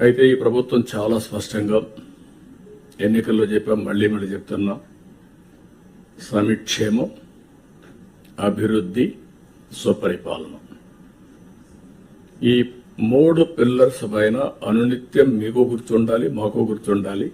అయితే ఈ ప్రభుత్వం చాలా స్పష్టంగా ఎన్నికల్లో చెప్పాం మళ్ళీ మళ్ళీ చెప్తున్నా. సమిక్షేమం అభివృద్ధి స్వపరిపాలన. ఈ మూడు పిల్లర్స్ పైన అనునిత్యం మీకు గుర్తుండాలి మాకు గుర్తుండాలి.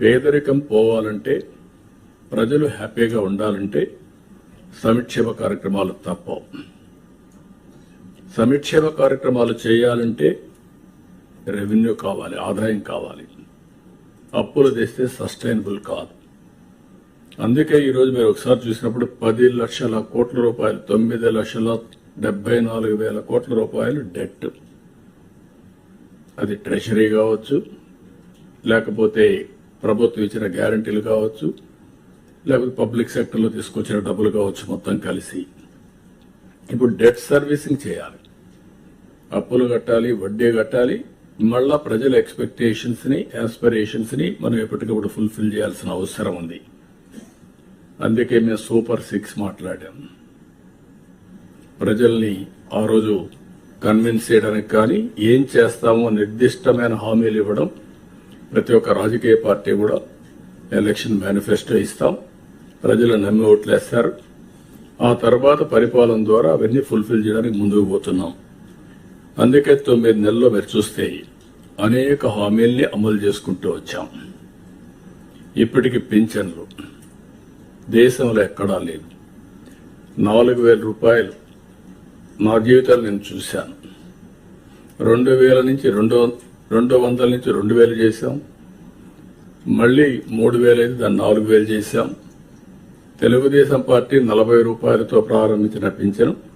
పేదరికం పోవాలంటే ప్రజలు హ్యాపీగా ఉండాలంటే సంక్షేమ కార్యక్రమాలు తప్పవు. సంక్షేమ కార్యక్రమాలు చేయాలంటే రెవెన్యూ కావాలి ఆదాయం కావాలి. అప్పులు తెస్తే సస్టైనబుల్ కాదు. అందుకే ఈరోజు మీరు ఒకసారి చూసినప్పుడు పది లక్షల కోట్ల రూపాయలు తొమ్మిది లక్షల డెబ్బై నాలుగు వేల కోట్ల రూపాయలు డెట్. అది ట్రెషరీ కావచ్చు లేకపోతే ప్రభుత్వం ఇచ్చిన గ్యారంటీలు కావచ్చు లేకపోతే పబ్లిక్ సెక్టర్లో తీసుకొచ్చిన డబ్బులు కావచ్చు మొత్తం కలిసి. ఇప్పుడు డెట్ సర్వీసింగ్ చేయాలి. అప్పులు కట్టాలి వడ్డీ కట్టాలి మళ్ళా ప్రజల ఎక్స్పెక్టేషన్స్ని ఆస్పిరేషన్స్ని మనం ఎప్పటికప్పుడు ఫుల్ఫిల్ చేయాల్సిన అవసరం ఉంది. అందుకే మేము సూపర్ సిక్స్ మాట్లాడాం. ప్రజల్ని ఆ రోజు కన్విన్స్ చేయడానికి కానీ ఏం చేస్తామో నిర్దిష్టమైన హామీలు ఇవ్వడం ప్రతి ఒక్క రాజకీయ పార్టీ కూడా ఎలక్షన్ మేనిఫెస్టో ఇస్తాం. ప్రజలు నమ్మి ఓట్లేస్తారు. ఆ తర్వాత పరిపాలన ద్వారా అవన్నీ ఫుల్ఫిల్ చేయడానికి ముందుకు పోతున్నాం. అందుకే తొమ్మిది నెలల్లో మీరు చూస్తే అనేక హామీల్ని అమలు చేసుకుంటూ వచ్చాం. ఇప్పటికి పింఛన్లు. దేశంలో ఎక్కడా లేదు నాలుగు వేల రూపాయలు నా జీవితాలు నేను చూశాను. రెండు వేల నుంచి రెండు రెండు వందల నుంచి రెండు వేలు చేశాం. మళ్ళీ మూడు వేలు అయితే దాన్ని నాలుగు వేలు చేశాం. తెలుగుదేశం పార్టీ నలభై రూపాయలతో ప్రారంభించిన పింఛను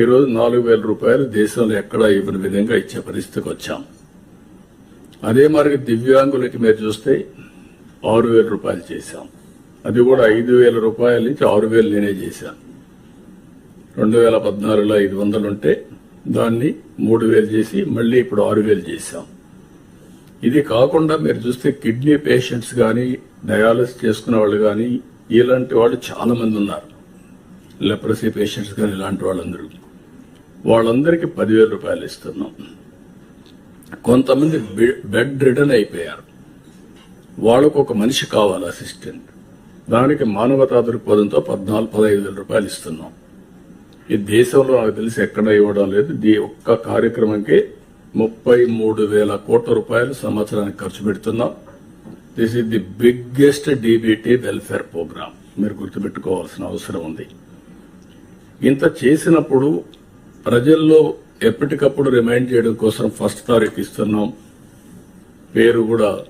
ఈరోజు నాలుగు వేల రూపాయలు దేశంలో ఎక్కడా ఇవ్వని విధంగా ఇచ్చే పరిస్థితికి వచ్చాం. అదే మరి దివ్యాంగులకి మీరు చూస్తే ఆరు వేల రూపాయలు చేశాం. అది కూడా ఐదు వేల రూపాయల నుంచి ఆరు వేలు నేనే చేశాను. రెండు వేల పద్నాలుగులో ఐదు వందలు ఉంటే దాన్ని మూడు వేలు చేసి మళ్ళీ ఇప్పుడు ఆరు వేలు చేశాం. ఇది కాకుండా మీరు చూస్తే కిడ్నీ పేషెంట్స్ కానీ డయాలసిస్ చేసుకునే వాళ్ళు కానీ ఇలాంటి వాళ్ళు చాలా మంది ఉన్నారు. లెప్రసీ పేషెంట్స్ కానీ ఇలాంటి వాళ్ళందరూ. వాళ్ళందరికీ పదివేల రూపాయలు ఇస్తున్నాం. కొంతమంది బెడ్ రిటర్న్ అయిపోయారు. వాళ్ళకు ఒక మనిషి కావాలి అసిస్టెంట్. దానికి మానవతా దృక్పథంతో పద్నాలుగు పదహైదు వేల రూపాయలు ఇస్తున్నాం. ఈ దేశంలో నాకు తెలిసి ఎక్కడ ఇవ్వడం లేదు. ఈ ఒక్క కార్యక్రమంకి ముప్పై మూడు వేల కోట్ల రూపాయలు సంవత్సరానికి ఖర్చు పెడుతున్నాం. This is the biggest DBT welfare program మీరు గుర్తుపెట్టుకోవాల్సిన అవసరం ఉంది. ఇంత చేసినప్పుడు ప్రజల్లో ఎప్పటికప్పుడు రిమైండ్ చేయడం కోసం ఫస్ట్ తారీఖు ఇస్తున్నాం. పేరు కూడా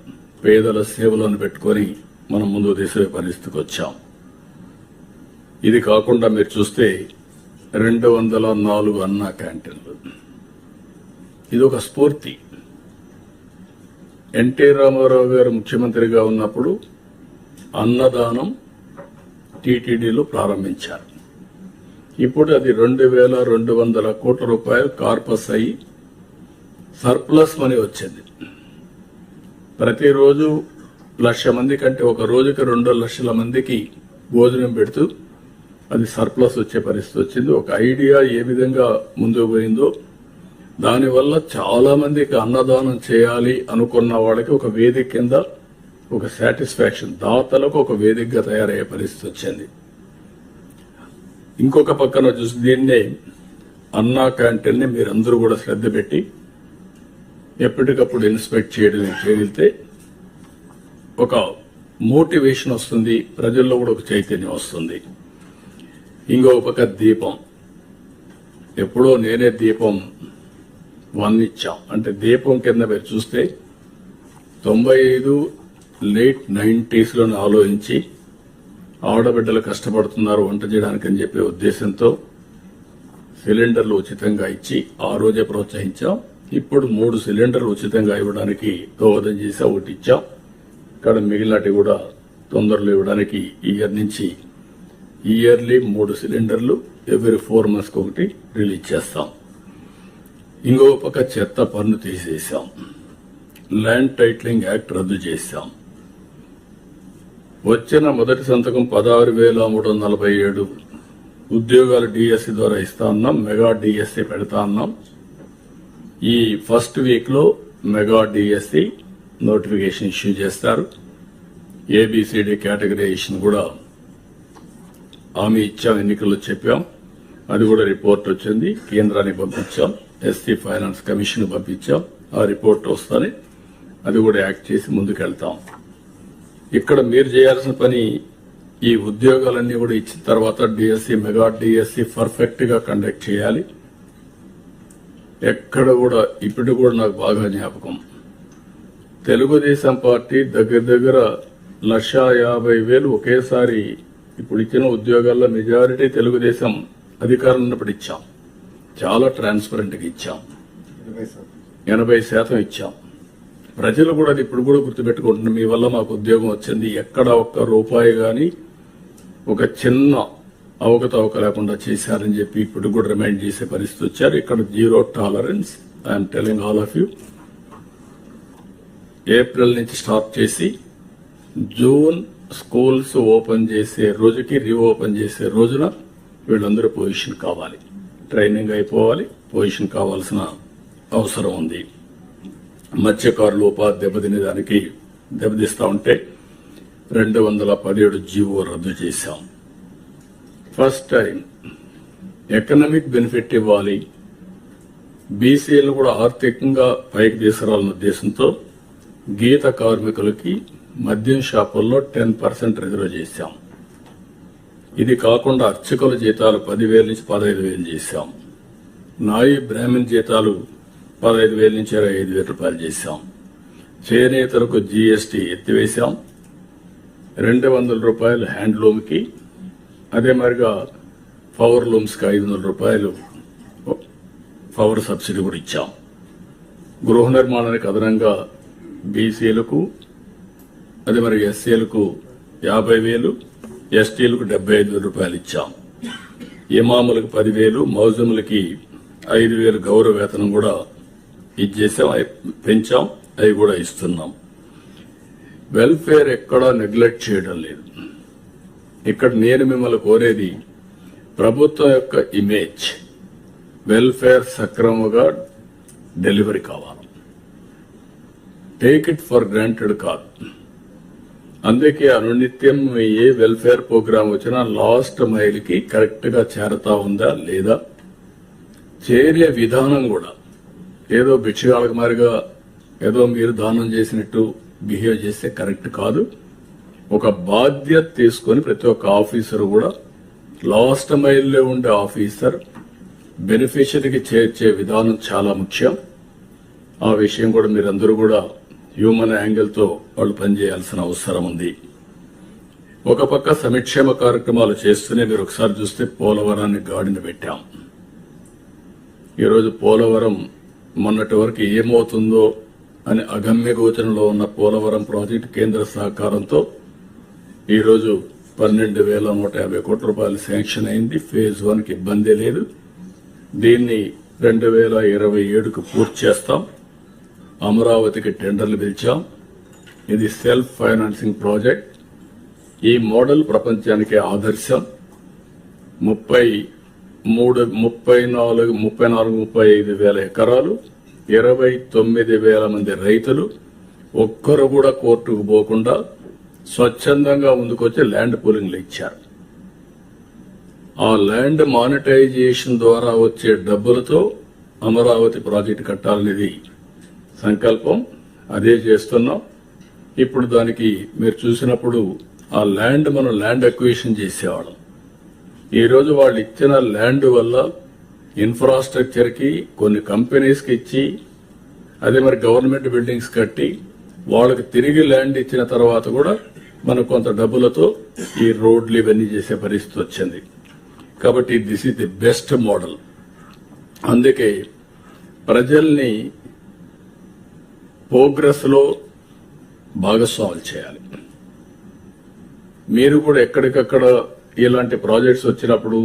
పేదల సేవలను పెట్టుకొని మనం ముందు తీసే పరిస్థితికి వచ్చాం. ఇది కాకుండా మీరు చూస్తే రెండు వందల నాలుగు అన్న క్యాంటీన్లు. ఇది ఒక స్ఫూర్తి. ఎన్టీ రామారావు గారు ముఖ్యమంత్రిగా ఉన్నప్పుడు అన్నదానం టీటీడీలో ప్రారంభించారు. ఇప్పుడు అది రెండు వేల రెండు వందల కోట్ల రూపాయలు కార్పస్ అయ్యి సర్ప్లస్ మనీ వచ్చింది. ప్రతిరోజు లక్ష మంది కంటే ఒక రోజుకి రెండు లక్షల మందికి భోజనం పెడుతూ అది సర్ప్లస్ వచ్చే పరిస్థితి వచ్చింది. ఒక ఐడియా ఏ విధంగా ముందుకు పోయిందో దానివల్ల చాలా మందికి అన్నదానం చేయాలి అనుకున్న వాళ్ళకి ఒక వేదిక కింద ఒక సాటిస్ఫాక్షన్ దాతలకు ఒక వేదికగా తయారయ్యే పరిస్థితి వచ్చింది. ఇంకొక పక్కన చూసి దీన్నే అన్నా క్యాంటీన్ని మీరందరూ కూడా శ్రద్ధ పెట్టి ఎప్పటికప్పుడు ఇన్స్పెక్ట్ చేయడం చేయగలిగితే ఒక మోటివేషన్ వస్తుంది ప్రజల్లో కూడా ఒక చైతన్యం వస్తుంది. ఇంకో పక్క దీపం. ఎప్పుడో నేనే దీపం వన్ ఇచ్చాం అంటే దీపం కింద మీరు చూస్తే తొంభై ఐదు లేట్ నైంటీస్లో ఆలోచించి ఆడబిడ్డలు కష్టపడుతున్నారు వంట చేయడానికి అని చెప్పే ఉద్దేశంతో సిలిండర్లు ఉచితంగా ఇచ్చి ఆ రోజే ప్రోత్సహించాం. ఇప్పుడు మూడు సిలిండర్లు ఉచితంగా ఇవ్వడానికి దోహదం చేసి ఒకటి ఇచ్చాం. ఇక్కడ మిగిలినటి కూడా తొందరలో ఇవ్వడానికి ఈ ఇయర్ నుంచి ఇయర్లీ మూడు సిలిండర్లు ఎవ్రీ ఫోర్ మంత్స్కి ఒకటి రిలీజ్ చేస్తాం. ఇంకో పక్క చెత్త పన్ను తీసేసాం. ల్యాండ్ టైటిలింగ్ యాక్ట్ రద్దు చేశాం. వచ్చిన మొదటి సంతకం పదహారు వేల మూడు వందల నలభై ఏడు. ఉద్యోగాలు డిఎస్సి ద్వారా ఇస్తా ఉన్నాం మెగా డిఎస్సి పెడతా ఉన్నాం ఈ ఫస్ట్ వీక్లో మెగా డిఎస్సి నోటిఫికేషన్ ఇష్యూ చేస్తారు. A B C D categorization కూడా హామీ ఇచ్చాం ఎన్నికల్లో చెప్పాం. అది కూడా రిపోర్ట్ వచ్చింది కేంద్రానికి పంపించాం ఎస్సీ ఫైనాన్స్ కమిషన్ పంపించాం. ఆ రిపోర్ట్ వస్తానే అది కూడా యాక్ట్ చేసి ముందుకెళ్తాం. ఇక్కడ మీరు చేయాల్సిన పని ఈ ఉద్యోగాలన్నీ కూడా ఇచ్చిన తర్వాత డిఎస్సి మెగా డిఎస్సి పర్ఫెక్ట్గా కండక్ట్ చేయాలి. ఎక్కడ కూడా ఇప్పుడు కూడా నాకు బాగా జ్ఞాపకం. తెలుగుదేశం పార్టీ దగ్గర దగ్గర లక్ష యాభై వేలు ఒకేసారి ఇప్పుడు ఇచ్చిన ఉద్యోగాల్లో మెజారిటీ తెలుగుదేశం అధికారం ఉన్నప్పుడు ఇచ్చాం. చాలా ట్రాన్స్పరెంట్గా ఇచ్చాం. ఎనభై శాతం ఇచ్చాం. ప్రజలు కూడా అది ఇప్పుడు కూడా గుర్తుపెట్టుకుంటున్నారు మీ వల్ల మాకు ఉద్యోగం వచ్చింది ఎక్కడ ఒక్క రూపాయి కానీ ఒక చిన్న అవకతవక లేకుండా చేశారని చెప్పి ఇప్పుడు కూడా రిమైండ్ చేసే పరిస్థితి వచ్చారు. ఇక్కడ zero tolerance I'm telling all of you April నుంచి స్టార్ట్ చేసి జూన్ స్కూల్స్ ఓపెన్ చేసే రోజుకి రీఓపెన్ చేసే రోజున వీళ్ళందరూ పొజిషన్ కావాలి. ట్రైనింగ్ అయిపోవాలి పొజిషన్ కావాల్సిన అవసరం ఉంది. మత్స్యకారుల ఉపాధి దెబ్బతినే దానికి దెబ్బతీస్తా ఉంటే రెండు వందల పదిహేడు జీవో రద్దు చేశాం. ఫస్ట్ టైం ఎకనామిక్ బెనిఫిట్ ఇవ్వాలి. బీసీలను కూడా ఆర్థికంగా పైకి తీసుకురావాలన్న ఉద్దేశంతో గీత కార్మికులకి మద్యం షాపుల్లో టెన్ పర్సెంట్ రిజర్వ్ చేశాం. ఇది కాకుండా అర్చకుల జీతాలు పదివేల నుంచి పదహైదు వేలు చేశాం. నాయి బ్రాహ్మణ్ జీతాలు పదహైదు వేల నుంచి ఇరవై ఐదు వేల రూపాయలు చేశాం. చేనేతలకు జీఎస్టీ ఎత్తివేశాం. రెండు వందల రూపాయలు హ్యాండ్లూమ్కి అదే మరిగా పవర్ లూమ్స్కి ఐదు వందల రూపాయలు పవర్ సబ్సిడీ కూడా ఇచ్చాం. గృహ నిర్మాణానికి అదనంగా బీసీలకు అదే మరి ఎస్సీలకు యాభై వేలు ఎస్టీలకు డెబ్బై ఐదు వేల రూపాయలు ఇచ్చాం. ఇమాములకు పదివేలు మౌజములకి ఐదు వేలు గౌరవ వేతనం కూడా ఇది అవి పెంచాం అవి కూడా ఇస్తున్నాం. వెల్ఫేర్ ఎక్కడా నెగ్లెక్ట్ చేయడం లేదు. ఇక్కడ నేను మిమ్మల్ని కోరేది ప్రభుత్వం యొక్క ఇమేజ్ వెల్ఫేర్ సక్రమంగా డెలివరీ కావాలి. టేక్ ఇట్ ఫర్ గ్రాంటెడ్ కాదు. అందుకే అనునిత్యం ఏ వెల్ఫేర్ ప్రోగ్రామ్ వచ్చినా లాస్ట్ మైల్కి కరెక్ట్గా చేరతా ఉందా లేదా? చేరే విధానం కూడా ఏదో భిక్షగాళ్ళకి మారిగా ఏదో మీరు దానం చేసినట్టు బిహేవ్ చేస్తే కరెక్ట్ కాదు. ఒక బాధ్యత తీసుకొని ప్రతి ఒక్క ఆఫీసర్ కూడా లాస్ట్ మైల్లో ఉండే ఆఫీసర్ బెనిఫిషరీకి చేర్చే విధానం చాలా ముఖ్యం. ఆ విషయం కూడా మీరందరూ కూడా హ్యూమన్ యాంగిల్తో వాళ్ళు పనిచేయాల్సిన అవసరం ఉంది. ఒక పక్క సంక్షేమ కార్యక్రమాలు చేస్తూనే మీరు ఒకసారి చూస్తే పోలవరాన్ని గాడిన పెట్టాం. ఈరోజు పోలవరం మొన్నటి వరకు ఏమవుతుందో అని అగమ్య గోచరంలో ఉన్న పోలవరం ప్రాజెక్టు కేంద్ర సహకారంతో ఈరోజు పన్నెండు వేల నూట యాభై కోట్ల రూపాయలు శాంక్షన్ అయింది. ఫేజ్ వన్కి ఇబ్బంది లేదు. దీన్ని రెండు వేల ఇరవై ఏడుకు పూర్తి చేస్తాం. అమరావతికి టెండర్లు పిలిచాం. ఇది సెల్ఫ్ ఫైనాన్సింగ్ ప్రాజెక్ట్. ఈ మోడల్ ప్రపంచానికి ఆదర్శం. ముప్పై మూడు ముప్పై నాలుగు ముప్పై నాలుగు ముప్పై ఐదు వేల ఎకరాలు ఇరవై తొమ్మిది వేల మంది రైతులు ఒక్కరు కూడా కోర్టుకు పోకుండా స్వచ్ఛందంగా ముందుకొచ్చి ల్యాండ్ పూలింగ్లు ఇచ్చారు. ఆ ల్యాండ్ మానిటైజేషన్ ద్వారా వచ్చే డబ్బులతో అమరావతి ప్రాజెక్టు కట్టాలనేది సంకల్పం. అదే చేస్తున్నాం. ఇప్పుడు దానికి మీరు చూసినప్పుడు ఆ ల్యాండ్ మనం ల్యాండ్ అక్విజిషన్ చేసేవాళ్ళం. ఈరోజు వాళ్ళు ఇచ్చిన ల్యాండ్ వల్ల ఇన్ఫ్రాస్ట్రక్చర్కి కొన్ని కంపెనీస్కి ఇచ్చి అదే మరి గవర్నమెంట్ బిల్డింగ్స్ కట్టి వాళ్ళకి తిరిగి ల్యాండ్ ఇచ్చిన తర్వాత కూడా మనకు కొంత డబ్బులతో ఈ రోడ్లు ఇవన్నీ చేసే పరిస్థితి వచ్చింది. కాబట్టి this is the best model అందుకే ప్రజల్ని ప్రోగ్రెస్లో భాగస్వాములు చేయాలి. మీరు కూడా ఎక్కడికక్కడ ఇలాంటి ప్రాజెక్ట్స్ వచ్చినప్పుడు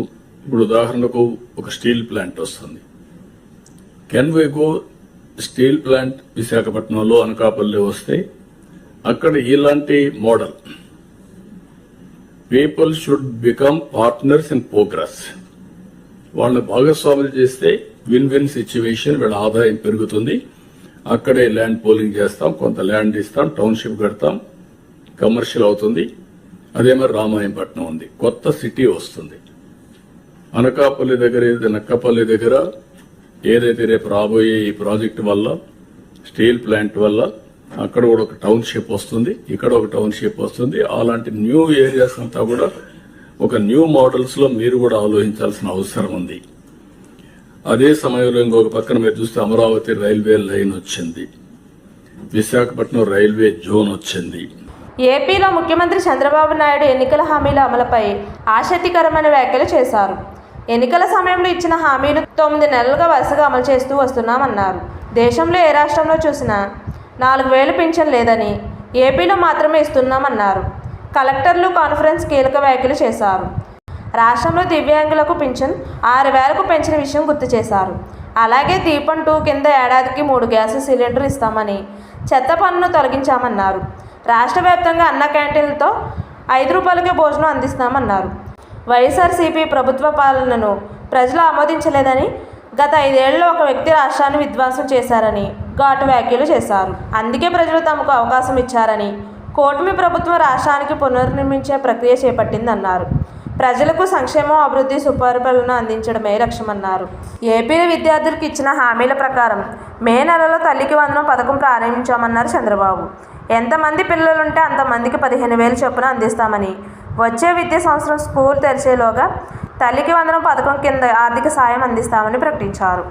ఇప్పుడు ఉదాహరణకు ఒక స్టీల్ ప్లాంట్ వస్తుంది. కెన్ స్టీల్ ప్లాంట్ విశాఖపట్నంలో అనకాపల్లి వస్తే అక్కడ ఇలాంటి model. People should become partners in progress వాళ్ళని భాగస్వాములు చేస్తే విన్ విన్ సిచ్యువేషన్ వీళ్ళ ఆదాయం పెరుగుతుంది. అక్కడే ల్యాండ్ పోలింగ్ చేస్తాం కొంత ల్యాండ్ ఇస్తాం టౌన్షిప్ కడతాం కమర్షియల్ అవుతుంది. అదే మరి రామాయంపట్నం ఉంది. కొత్త సిటీ వస్తుంది. అనకాపల్లి దగ్గర నక్కపల్లి దగ్గర ఏదైతే రేపు రాబోయే ఈ ప్రాజెక్టు వల్ల స్టీల్ ప్లాంట్ వల్ల అక్కడ కూడా ఒక టౌన్షిప్ వస్తుంది ఇక్కడ ఒక టౌన్షిప్ వస్తుంది. అలాంటి న్యూ ఏరియాస్ అంతా కూడా ఒక న్యూ మోడల్స్లో మీరు కూడా ఆలోచించాల్సిన అవసరం ఉంది. అదే సమయంలో ఇంకొక పక్కన మీరు చూస్తే అమరావతి రైల్వే లైన్ వచ్చింది. విశాఖపట్నం రైల్వే జోన్ వచ్చింది. ఏపీలో ముఖ్యమంత్రి చంద్రబాబు నాయుడు ఎన్నికల హామీల అమలుపై ఆసక్తికరమైన వ్యాఖ్యలు చేశారు. ఎన్నికల సమయంలో ఇచ్చిన హామీలు తొమ్మిది నెలలుగా వరుసగా అమలు చేస్తూ వస్తున్నామన్నారు. దేశంలో ఏ రాష్ట్రంలో చూసినా నాలుగు వేలు పింఛన్ లేదని ఏపీలో మాత్రమే ఇస్తున్నామన్నారు. కలెక్టర్లు కాన్ఫరెన్స్ కీలక వ్యాఖ్యలు చేశారు. రాష్ట్రంలో దివ్యాంగులకు పింఛన్ ఆరు వేలకు పెంచిన విషయం గుర్తు చేశారు. అలాగే దీపం టూ కింద ఏడాదికి మూడు గ్యాస్ సిలిండర్ ఇస్తామని చెత్త పన్నును తొలగించామన్నారు. రాష్ట్ర వ్యాప్తంగా అన్న క్యాంటీన్లతో ఐదు రూపాయలకే భోజనం అందిస్తామన్నారు వైఎస్ఆర్సీపీ ప్రభుత్వ పాలనను ప్రజలు ఆమోదించలేదని గత ఐదేళ్ళలో ఒక వ్యక్తి రాష్ట్రాన్ని విధ్వంసం చేశారని ఘాటు వ్యాఖ్యలు చేశారు. అందుకే ప్రజలు తమకు అవకాశం ఇచ్చారని కూటమి ప్రభుత్వం రాష్ట్రానికి పునర్నిర్మించే ప్రక్రియ చేపట్టిందన్నారు. ప్రజలకు సంక్షేమం అభివృద్ధి సుపరిపాలన అందించడమే లక్ష్యమన్నారు. ఏపీలో విద్యార్థులకు ఇచ్చిన హామీల ప్రకారం మే నెలలో తల్లికి వందనం పథకం ప్రారంభించామన్నారు చంద్రబాబు. ఎంతమంది పిల్లలుంటే అంతమందికి పదిహేను వేలు చొప్పున అందిస్తామని. వచ్చే విద్యా సంవత్సరం స్కూల్ తెరిచేలోగా తల్లికి వందనం పథకం కింద ఆర్థిక సాయం అందిస్తామని ప్రకటించారు.